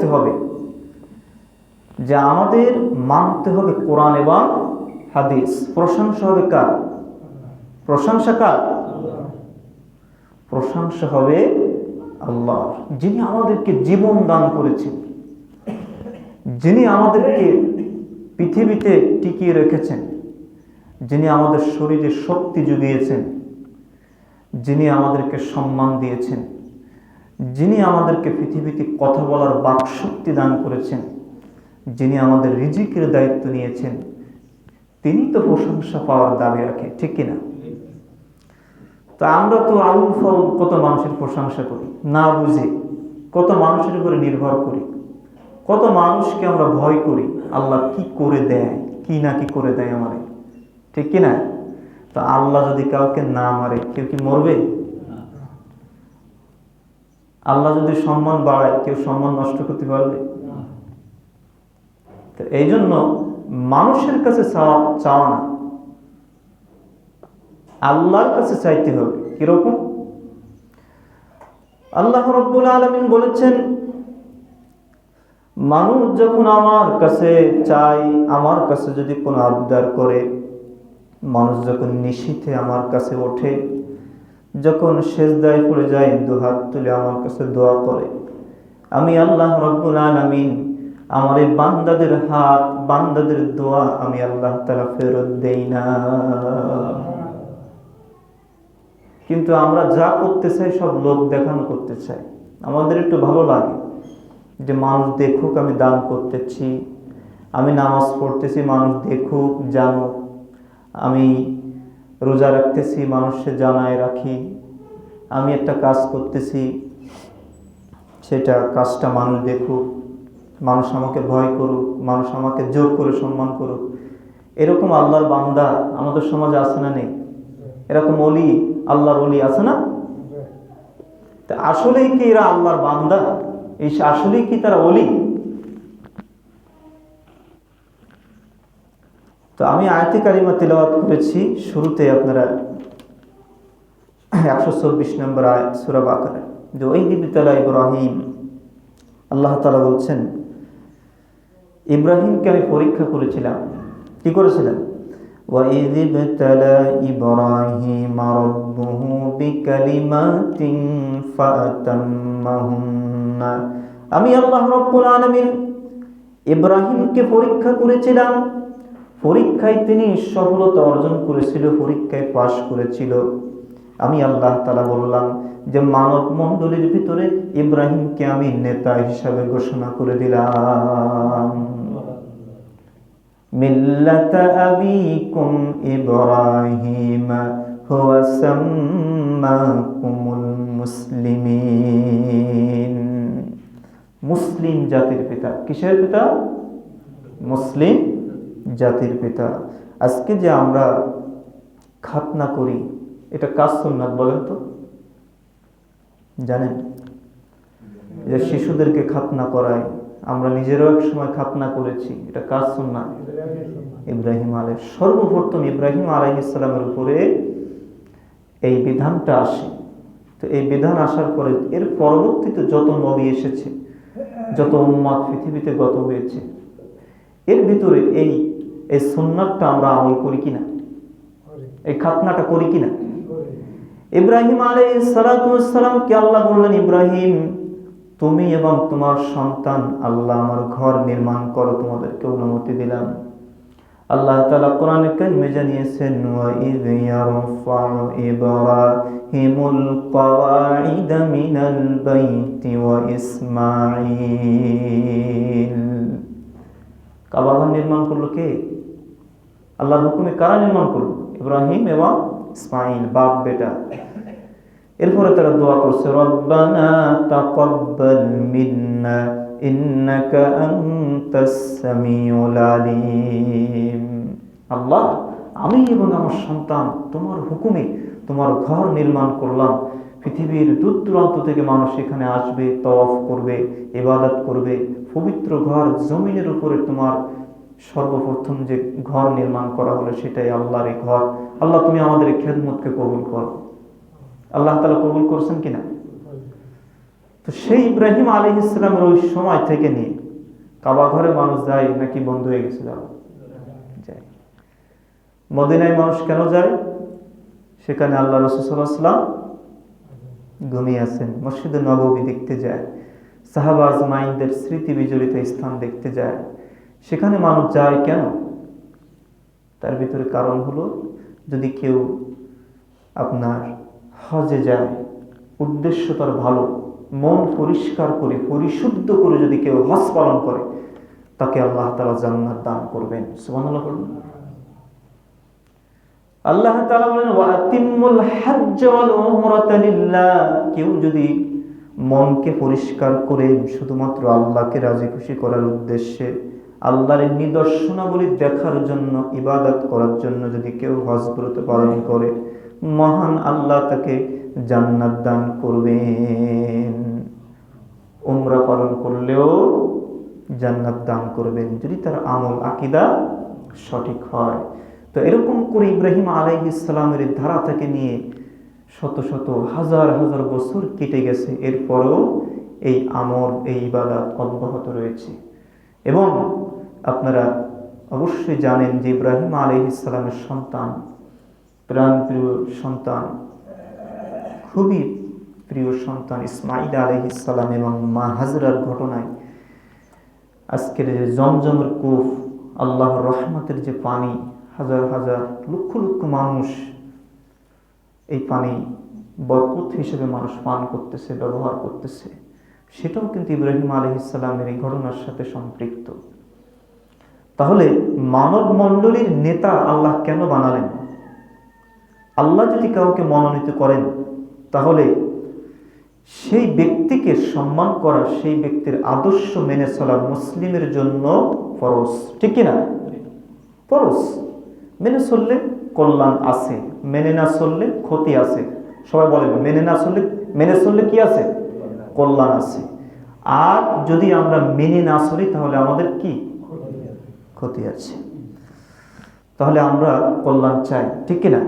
থাকতে হবে, যে আমাদের মানতে হবে কোরআন এবং হাদিস। প্রশংসা হবে কার? প্রশংসা কার? প্রশংসা হবে আল্লাহ, যিনি আমাদেরকে জীবন দান করেছেন, যিনি আমাদেরকে পৃথিবীতে টিকিয়ে রেখেছেন, যিনি আমাদের শরীরে শক্তি জুগিয়েছেন, যিনি আমাদেরকে সম্মান দিয়েছেন। যিনি আমাদেরকে পৃথিবীতে কথা বলার বাকশক্তি দান করেছেন, যিনি আমাদের রিজিকের দায়িত্ব নিয়েছেন, তিনি তো প্রশংসা পাওয়ার দাবি রাখে, ঠিক কিনা? তো আমরা তো আউল ফাউল কত মানুষের প্রশংসা করি, না বুঝে কত মানুষের উপরে নির্ভর করি, কত মানুষকে আমরা ভয় করি, আল্লাহ কি করে দেয়, কি না কি করে দেয় আমারে, ঠিক কিনা? তো আল্লাহ যদি কাউকে না মারে, কেউ কি মরবে? আল্লাহ যদি সম্মান বাড়ায়, কেউ সম্মান নষ্ট করতে পারবে? তো এই জন্য মানুষের কাছে চাওয়া না। আল্লাহর কাছে চাইতে হবে। কীরকম? আল্লাহ রব্বুল আলমিন বলেছেন, মানুষ যখন আমার কাছে চাই আমার কাছে যদি কোনো আবদার করে, মানুষ যখন নিশীথে আমার কাছে ওঠে যখন শেষদায় পড়ে যায় দু হাত তুলে আমার কাছে দোয়া করে। আমি আল্লাহ রব্বুল আলমিন, আমার এই বান্দাদের হাত, বান্দাদের দোয়া আমি আল্লাহ তালা ফেরত দেই না। কিন্তু আমরা যা করতে চাই, সব লোক দেখানো করতে চাই। আমাদের একটু ভালো লাগে যে মানুষ দেখুক আমি দান করতেছি, আমি নামাজ পড়তেছি, মানুষ দেখুক, জানুক। আমি রোজা রাখতেছি মানুষকে জানায় রাখি। আমি একটা কাজ করতেছি, সেটা কাজটা মানুষ দেখুক, মানুষ আমাকে ভয় করুক, মানুষ আমাকে জোর করে সম্মান করুক। এরকম আল্লাহর বান্দা আমাদের সমাজে আছে না নেই? এরকম অলি আল্লাহর অলি আছে না? আসলেই কি এরা আল্লাহর বান্দা? এই আসলেই কি তারা অলি তো আমি আয়তে কারিমা তেলাওয়াত করেছি শুরুতে আপনারা একশো চব্বিশ নম্বর আয় সুরা বাকারে যে ওই দিবিতালা ইব্রাহিম আল্লাহ তালা বলছেন ইব্রাহিমকে আমি পরীক্ষা করেছিলাম কি করেছিলাম وإذ ابتلى إبراهيم ربه بكلمات فأتمهن আমি আল্লাহ রব্বুল আলামিন ইব্রাহিমকে পরীক্ষা করেছিলাম পরীক্ষায় তিনি সফলতা অর্জন করেছিল, পরীক্ষায় পাশ করেছিল। আমি আল্লাহ তালা বললাম যে মানব মণ্ডলীর ভিতরে ইব্রাহিমকে আমি নেতা হিসাবে ঘোষণা করে দিলাম। মুসলিম জাতির পিতা। কিসের পিতা? মুসলিম জাতির পিতা। আজকে যে আমরা খাতনা করি, এটা কাজ সুন্নাত বলেন তো? জানেন? যে শিশুদেরকে খাতনা করায়, আমরা নিজেরও এক সময় খাতনা করেছি। এটা কাজ সুন্নাত? ইব্রাহিম আলাই সর্বপ্রথম ইব্রাহিম আলাই ইসলামের উপরে এই বিধানটা আসে। তো এই বিধান আসার পরে এর পরবর্তীতে যত নবী এসেছে, যত উম্মাদ পৃথিবীতে গত হয়েছে এর ভিতরে এই এই সুন্নাতটা আমরা আমল করি কিনা? এই খাতনাটা করি কিনা? ইব্রাহিম আলাই সালাতামকে আল্লাহ বললেন, ইব্রাহিম, তুমি এবং তোমার সন্তান, আল্লাহ আমার ঘর নির্মাণ করো, তোমাদেরকে অনুমতি দিলাম। আল্লাহ তালা কোরআনে কারিমে জানিয়েছেন বাইতি ওয়া ইসমাঈল কাবা ঘর নির্মাণ করল কে? আল্লাহর হুকুমে কারা নির্মাণ করল? ইব্রাহিম এবং ইসমাইল বাপ, বেটা। এরপরে তারা দোয়া করছে আল্লাহ, আমি এবং আমার সন্তান তোমার হুকুমে তোমার ঘর নির্মাণ করলাম। পৃথিবীর দূর দূরান্ত থেকে মানুষ এখানে আসবে তফ করবে, ইবাদত করবে। পবিত্র ঘর জমিনের উপরে তোমার সর্বপ্রথম যে ঘর নির্মাণ করা হলো সেটাই আল্লাহর এই ঘর। আল্লাহ, তুমি আমাদের খেদমতকে কবুল করো। আল্লাহ তালা কবুল করছেন কিনা তো সেই ইব্রাহিম আলী ইসলামের ওই সময় থেকে নিয়ে কাবা ঘরে মানুষ যায়, নাকি বন্ধ হয়ে গেছে? যাওয়া যায়। মদিনায় মানুষ কেন যায়? সেখানে আল্লাহ রসুলাম ঘুমিয়ে আছেন। মসজিদে নববী দেখতে যায়। সাহাবাজ মাইন্দের স্মৃতি বিজড়িত স্থান দেখতে যায়। সেখানে মানুষ যায় কেন? তার ভিতরে কারণ হলো, যদি কেউ আপনার হজে যায়, উদ্দেশ্য তার ভালো। মন পরিষ্কার করে, পরিশুদ্ধ করে যদি কেউ হজ পালন করে, তাকে আল্লাহ তালা জান্নাত দান করবেন। সুবহানাল্লাহ বলুন আল্লাহ বলেন কেউ যদি মনকে পরিষ্কার করে শুধুমাত্র আল্লাহকে রাজি খুশি করার উদ্দেশ্যে আল্লাহর নিদর্শনাবলী দেখার জন্য, ইবাদত করার জন্য যদি কেউ হজ ব্রত পালন করে, মহান আল্লাহ তাকে জান্নাত দান করবেন। উমরা পালন করলেও জান্নাত দান করবেন। যদি তার আমল আকিদা সঠিক হয় তো এরকম করে ইব্রাহিম আলাই ইসলামের ধারা থেকে নিয়ে শত শত হাজার হাজার বছর কেটে গেছে। এরপরেও এই আমল, এই ইবাদত অব্যাহত রয়েছে। এবং আপনারা অবশ্যই জানেন যে ইব্রাহিম আলাই ইসলামের সন্তান, প্রাণপ্রিয় সন্তান, খুবই প্রিয় সন্তান ইসমাইল আলহ ইসলাম এবং মা হাজরার ঘটনায় আজকের যে জমজমের কূপ আল্লাহর রহমতের যে পানি হাজার হাজার লক্ষ লক্ষ মানুষ এই পানি বরকত হিসেবে মানুষ পান করতেছে, ব্যবহার করতেছে। সেটাও কিন্তু ইব্রাহিম আলহ ইসলামের এই ঘটনার সাথে সম্পৃক্ত। তাহলে মানব মণ্ডলীর নেতা আল্লাহ কেন বানালেন? আল্লাহ যদি কাউকে মনোনীত করেন, তাহলে সেই ব্যক্তিকে সম্মান করা সেই ব্যক্তির আদর্শ মেনে চলা মুসলিমের জন্য ফরজ। ঠিক কিনা? ফরজ। মেনে চললে কল্যাণ আছে, মেনে না চললে ক্ষতি আছে। সবাই বলেন, মেনে না চললে, মেনে চললে কি আছে? কল্যাণ আছে। আর যদি আমরা মেনে না চলি, তাহলে আমাদের কি? ক্ষতি আছে। তাহলে আমরা কল্যাণ চাই, ঠিক কিনা?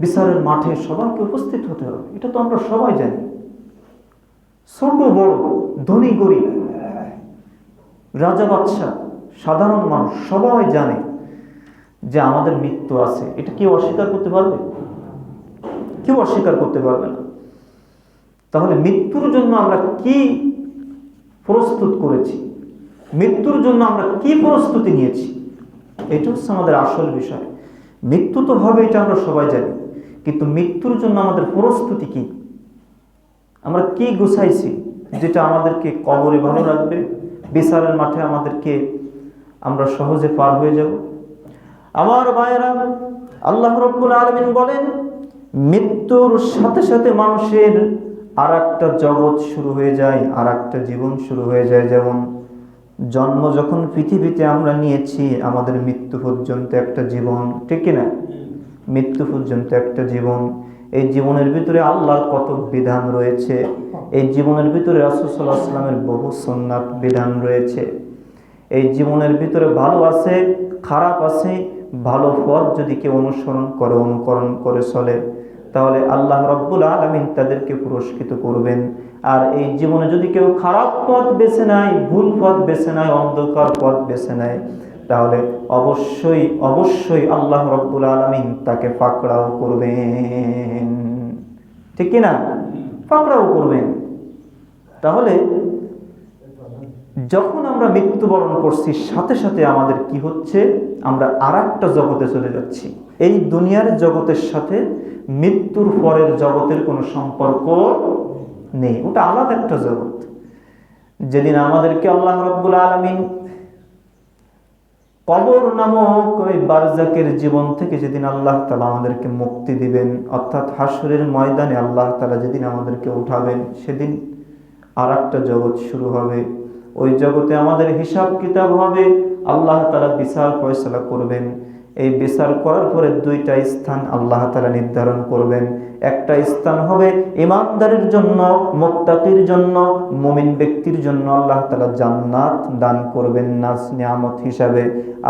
বিচারের মাঠে সবাইকে উপস্থিত হতে হবে। এটা তো আমরা সবাই জানি। ছোট, বড়, ধনী, গরিব, রাজা, বাদশাহ, সাধারণ মানুষ সবাই জানে যে আমাদের মৃত্যু আছে, এটা কেউ অস্বীকার করতে পারবে? কেউ অস্বীকার করতে পারবে না। তাহলে মৃত্যুর জন্য আমরা কি প্রস্তুত করেছি? মৃত্যুর জন্য আমরা কি প্রস্তুতি নিয়েছি? এটা হচ্ছে আমাদের আসল বিষয়। মৃত্যু তো হবে, এটা আমরা সবাই জানি। কিন্তু মৃত্যুর জন্য আমাদের প্রস্তুতি কি? আমরা কি গুছাইছি যেটা আমাদেরকে কবরে ভালো রাখবে? বিচারের মাঠে আমাদেরকে আমরা সহজে পার হয়ে যাব? আমার ভাইয়েরা, আল্লাহ রব্বুল আলমিন বলেন, মৃত্যুর সাথে সাথে মানুষের আর একটা জগৎ শুরু হয়ে যায় আর একটা জীবন শুরু হয়ে যায়। যেমন জন্ম যখন পৃথিবীতে আমরা নিয়েছি, আমাদের মৃত্যু পর্যন্ত একটা জীবন, ঠিক না মৃত্যু পর্যন্ত একটা জীবন। এই জীবনের ভিতরে আল্লাহর কত বিধান রয়েছে? এই জীবনের ভিতরে রাসুসাল্লাহ আসলামের বহু সন্ন্যাত বিধান রয়েছে। এই জীবনের ভিতরে ভালো আছে, খারাপ আছে ভালো পথ যদি কেউ অনুসরণ করে, অনুকরণ করে চলে, তাহলে আল্লাহ রব্বুল আলমিন তাদেরকে পুরস্কৃত করবেন। আর এই জীবনে যদি কেউ খারাপ পথ বেছে নেয়, ভুল পথ বেছে নেয়, অন্ধকার পথ বেছে নেয়, তাহলে অবশ্যই অবশ্যই আল্লাহ রব্বুল আলমিন তাকে পাকড়াও করবেন। ঠিক কিনা পাকড়াও করবেন। তাহলে যখন আমরা মৃত্যুবরণ করছি, সাথে সাথে আমাদের কি হচ্ছে? আমরা আর জগতে চলে যাচ্ছি। এই দুনিয়ার জগতের সাথে মৃত্যুর পরের জগতের কোনো সম্পর্ক নেই। ওটা আলাদা একটা জগৎ। যেদিন আমাদেরকে আল্লাহ রব্বুল আলমিন কবর নামক ওই বারজাকের জীবন থেকে যেদিন আল্লাহ তালা আমাদেরকে মুক্তি দিবেন, অর্থাৎ হাসুরের ময়দানে আল্লাহ তালা যেদিন আমাদেরকে উঠাবেন, সেদিন আর একটা জগৎ শুরু হবে। ওই জগতে আমাদের হিসাব কিতাব হবে। আল্লাহ তালা বিচার ফয়সলা করবেন। এই বিচার করার পরে দুইটা স্থান আল্লাহ তালা নির্ধারণ করবেন। একটা স্থান হবে ইমানদারের জন্য, মোত্তাকির জন্য, মুমিন ব্যক্তির জন্য আল্লাহ তালা জান্নাত দান করবেন নাস নিয়ামত হিসাবে।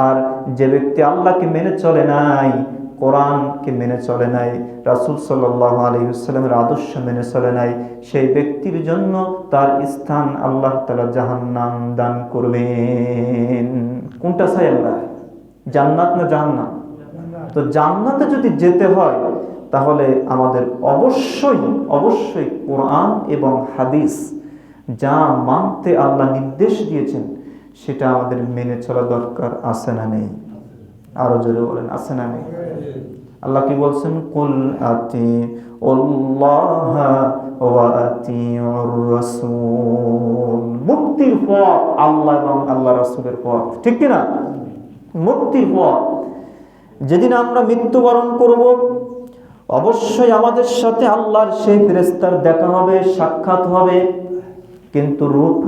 আর যে ব্যক্তি আল্লাহকে মেনে চলে নাই কোরআনকে মেনে চলে নাই, রাসুল সাল্লাহ আলহিউসাল্লামের আদর্শ মেনে চলে নাই, সেই ব্যক্তির জন্য তার স্থান আল্লাহ তালা জাহান্নাম দান করবেন। কোনটা চাই আল্লাহ জান্নাত না জাহান্নাম? তো জান্নাতে যদি যেতে হয়, তাহলে আমাদের অবশ্যই অবশ্যই কোরআন এবং হাদিস যা মানতে আল্লাহ নির্দেশ দিয়েছেন, সেটা আমাদের মেনে চলা দরকার, আছে না নেই? আরও জোরে বলেন, আছে না নেই? আল্লাহ কি বলছেন? কুল আতি মুক্তির পথ আল্লাহ এবং আল্লাহ রাসূলের পথ। ঠিক কি না? মুক্তির পথ। যেদিন আমরা মৃত্যুবরণ করব, অবশ্যই আমাদের সাথে আল্লাহর সেই ফেরেস্তার দেখা হবে, সাক্ষাৎ হবে, কিন্তু রূপ